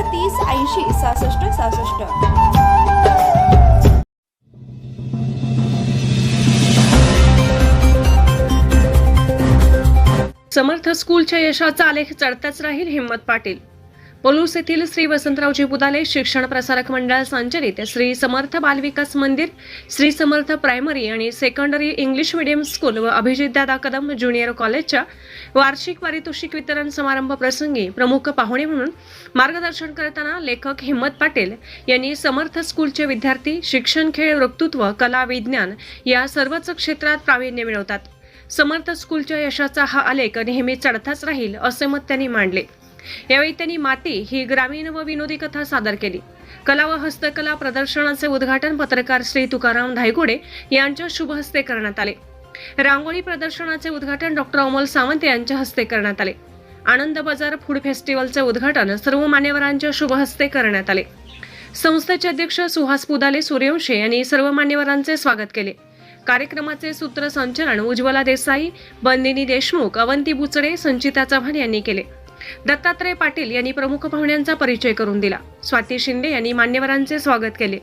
तीस ऐंशी सहासष्ट सहासष्ट. समर्थ स्कूलच्या यशाचा आलेख चढताच राहील हिंमत पाटील. पलूस येथील श्री वसंतरावजी बुदाले शिक्षण प्रसारक मंडळ संचलित श्री समर्थ बालविकास मंदिर श्री समर्थ प्रायमरी आणि सेकंडरी इंग्लिश मीडियम स्कूल व अभिजितदादा कदम ज्युनियर कॉलेजच्या वार्षिक पारितोषिक वितरण समारंभ प्रसंगी प्रमुख पाहुणे म्हणून मार्गदर्शन करताना लेखक हिम्मत पाटील यांनी समर्थ स्कूलचे विद्यार्थी शिक्षण खेळ वक्तृत्व कला विज्ञान या सर्वच क्षेत्रात प्रावीण्य मिळवतात. समर्थ स्कूलच्या यशाचा हा आलेख नेहमी चढताच राहील असे मत त्यांनी मांडले. यावेळी त्यांनी माती ही ग्रामीण व विनोदी कथा सादर केली. कला व हस्तकला प्रदर्शनाचे उद्घाटन पत्रकार श्री तुकाराम धायगुडे यांच्या शुभ हस्ते करण्यात आले. रांगोळी प्रदर्शनाचे उद्घाटन डॉक्टर अमोल सावंत यांच्या हस्ते करण्यात आले. आनंद बाजार फूड फेस्टिवलचे उद्घाटन सर्व मान्यवरांच्या शुभ हस्ते करण्यात आले. संस्थेचे अध्यक्ष सुहास पुदाले सूर्यवंशी यांनी सर्व मान्यवरांचे स्वागत केले. कार्यक्रमाचे सूत्रसंचलन उज्ज्वला देसाई बंदिनी देशमुख अवंती बुचडे संचिता चव्हाण यांनी केले. दत्तात्रय पाटील यांनी प्रमुख पाहुण्यांचा परिचय करून दिला. स्वाती शिंदे यांनी मान्यवरांचे स्वागत केले.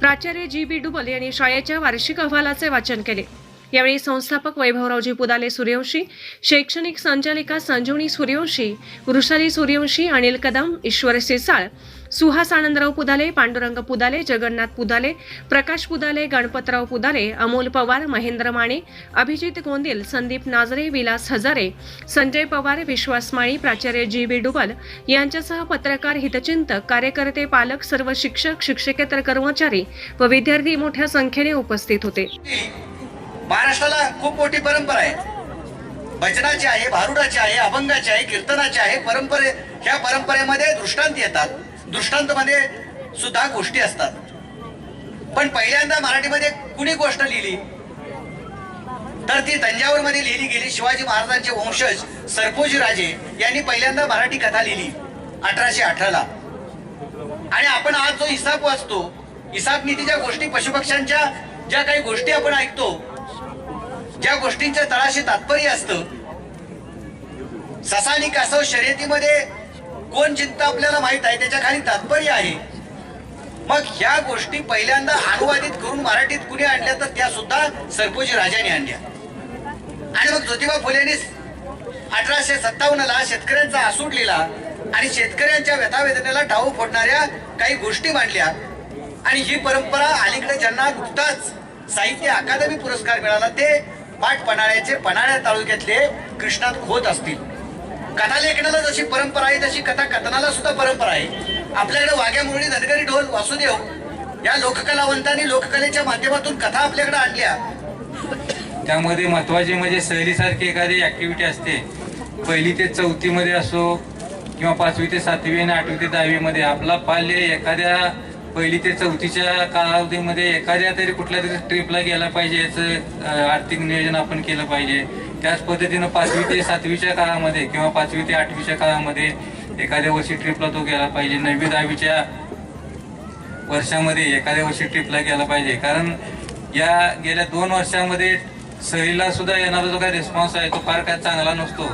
प्राचार्य जी बी डुबल यांनी शाळेच्या वार्षिक अहवालाचे वाचन केले. यावेळी संस्थापक वैभवरावजी पुदाले सूर्यवंशी शैक्षणिक संचालिका संजीवनी सूर्यवंशी वृषाली सूर्यवंशी अनिल कदम ईश्वर सिसाळ सुहास आनंदराव पुदाले पांडुरंग पुदाले जगन्नाथ पुदाले प्रकाश पुदाले गणपतराव पुदाले अमोल पवार महेंद्र माने अभिजित गोंदिल संदीप नाजरे विलास हजारे संजय पवार विश्वास माळी प्राचार्य जी बी डुबल यांच्यासह पत्रकार हितचिंतक कार्यकर्ते पालक सर्व शिक्षक शिक्षकेतर कर्मचारी व विद्यार्थी मोठ्या संख्येने उपस्थित होते. महाराष्ट्राला खूप मोठी परंपरा आहे. भजनाची आहे भारुडाची आहे अभंगाची आहे कीर्तनाची आहे परंपरे ह्या परंपरेमध्ये दृष्टांत येतात. दृष्टांतमध्ये सुद्धा गोष्टी असतात. पण पहिल्यांदा मराठीमध्ये कुणी गोष्ट लिहिली? तर ती तंजावर मध्ये लिहिली गेली शिवाजी महाराजांचे वंशज सरपोजी राजे यांनी पहिल्यांदा मराठी कथा लिहिली अठराशे अठराला. आणि आपण आज जो हिसाब वाचतो हिसाब नीतीच्या गोष्टी पशुपक्ष्यांच्या ज्या काही गोष्टी आपण ऐकतो ज्या गोष्टींच्या तळाशी तात्पर्य असतं ससा आणि कासव शर्यतीमध्ये कोण चिंता आपल्याला माहीत आहे त्याच्याखाली तात्पर्य आहे. मग ह्या गोष्टी पहिल्यांदा अनुवादित करून मराठीत कुणी आणल्या तर त्या सुद्धा सरपोजी राजाने आणल्या. आणि मग ज्योतिबा फुलेंनी अठराशे सत्तावन्न ला शेतकऱ्यांचा आसूड लिहिला आणि शेतकऱ्यांच्या व्यथावेदनेला ठाऊ फोडणाऱ्या काही गोष्टी मांडल्या. आणि ही परंपरा अलीकडे ज्यांना नुकताच साहित्य अकादमी पुरस्कार मिळाला ते पाठ पन्हाळ्याचे पन्हाळ्या तालुक्यातले कृष्णात खोत असतील. कथा लेखनाला जशी परंपरा आहे तशी कथा कथनाला सुद्धा परंपरा आहे. आपल्याकडे वाघ्या मुरळी धनगरी ढोल वासुदेव या लोककलावंतांनी लोककलेच्या माध्यमातून कथा आपल्याकडे आणल्या. त्यामध्ये महत्वाची म्हणजे सहलीसारखी एखादी ऍक्टिव्हिटी असते. पहिली ते चौथीमध्ये असो किंवा पाचवी ते सातवी आणि आठवी ते दहावीमध्ये आपला बाल्य एखाद्या पहिली ते चौथीच्या कालावधीमध्ये एखाद्या तरी कुठल्या तरी ट्रिपला गेला पाहिजे याचं आर्थिक नियोजन आपण केलं पाहिजे. त्याच पद्धतीनं पाचवी ते सातवीच्या काळामध्ये किंवा पाचवी ते आठवीच्या काळामध्ये एखाद्या वर्षी ट्रिपला तो गेला पाहिजे. नववी दहावीच्या वर्षामध्ये एखाद्या वर्षी ट्रिपला गेला पाहिजे. कारण या गेल्या दोन वर्षामध्ये सहलीला सुद्धा येणारा जो काही रिस्पॉन्स आहे तो फार काय चांगला नसतो.